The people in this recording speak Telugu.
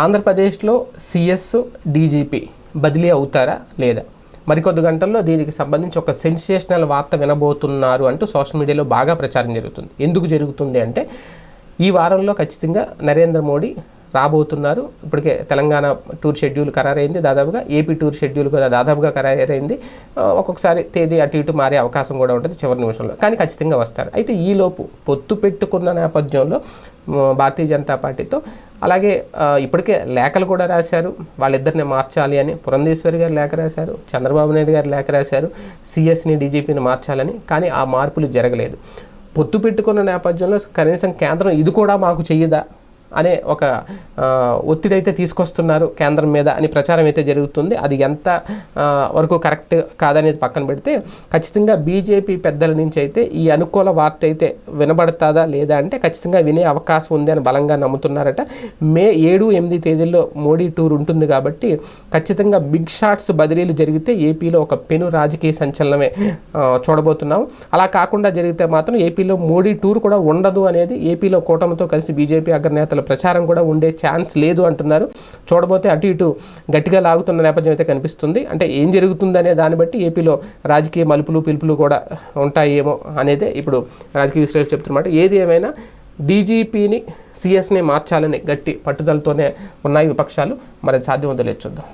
ఆంధ్రప్రదేశ్లో సిఎస్ డీజీపీ బదిలీ అవుతారా లేదా? మరికొద్ది గంటల్లో దీనికి సంబంధించి ఒక సెన్సేషనల్ వార్త వినబోతున్నారు అంటూ సోషల్ మీడియాలో బాగా ప్రచారం జరుగుతుంది. ఎందుకు జరుగుతుంది అంటే ఈ వారంలో ఖచ్చితంగా నరేంద్ర మోడీ రాబోతున్నారు. ఇప్పటికే తెలంగాణ టూర్ షెడ్యూల్ ఖరారైంది. దాదాపుగా ఏపీ టూర్ షెడ్యూల్ కూడా దాదాపుగా ఖరారైంది. ఒక్కొక్కసారి తేదీ అటు ఇటు మారే అవకాశం కూడా ఉంటుంది చివరి నిమిషంలో. కానీ ఖచ్చితంగా వస్తారు. అయితే ఈలోపు పొత్తు పెట్టుకున్న నేపథ్యంలో భారతీయ జనతా పార్టీతో అలాగే ఇప్పటికే లేఖలు కూడా రాశారు. వాళ్ళిద్దరిని మార్చాలి అని పురంధేశ్వరి గారు లేఖ రాశారు. చంద్రబాబు నాయుడు గారు లేఖ రాశారు. సిఎస్ని డీజీపీని మార్చాలని కానీ ఆ మార్పులు జరగలేదు. పొత్తు పెట్టుకున్న నేపథ్యంలో కనీసం కేంద్రం ఇది కూడా మాకు చెయ్యదా? అనే ఒక ఒత్తిడి అయితే తీసుకొస్తున్నారు కేంద్రం మీద అని ప్రచారం అయితే జరుగుతుంది. అది ఎంత వరకు కరెక్ట్ కాదనేది పక్కన పెడితే ఖచ్చితంగా బీజేపీ పెద్దల నుంచి అయితే ఈ అనుకూల వార్త అయితే వినబడుతుందా లేదా అంటే ఖచ్చితంగా వినే అవకాశం ఉంది అని బలంగా నమ్ముతున్నారట. మే ఏడు ఎనిమిది తేదీల్లో మోడీ టూర్ ఉంటుంది కాబట్టి ఖచ్చితంగా బిగ్ షాట్స్ బదిలీలు జరిగితే ఏపీలో ఒక పెను రాజకీయ సంచలనమే చూడబోతున్నాం. అలా కాకుండా జరిగితే మాత్రం ఏపీలో మోడీ టూర్ కూడా ఉండదు అనేది ఏపీలో కూటమితో కలిసి బీజేపీ అగ్రనేతలు ప్రచారం కూడా ఉండే ఛాన్స్ లేదు అంటున్నారు. చూడబోతే అటు ఇటు గట్టిగా లాగుతున్న నేపథ్యం అయితే కనిపిస్తుంది. అంటే ఏం జరుగుతుందనే దాన్ని బట్టి ఏపీలో రాజకీయ మలుపులు పిలుపులు కూడా ఉంటాయేమో అనేది ఇప్పుడు రాజకీయ విశ్లేషకులు చెప్తున్నమాట. ఏది ఏమైనా డీజీపీని సిఎస్ని మార్చాలని గట్టి పట్టుదలతోనే ఉన్నాయి విపక్షాలు. మరి సాధ్యం వద్ద లేదు చూద్దాం.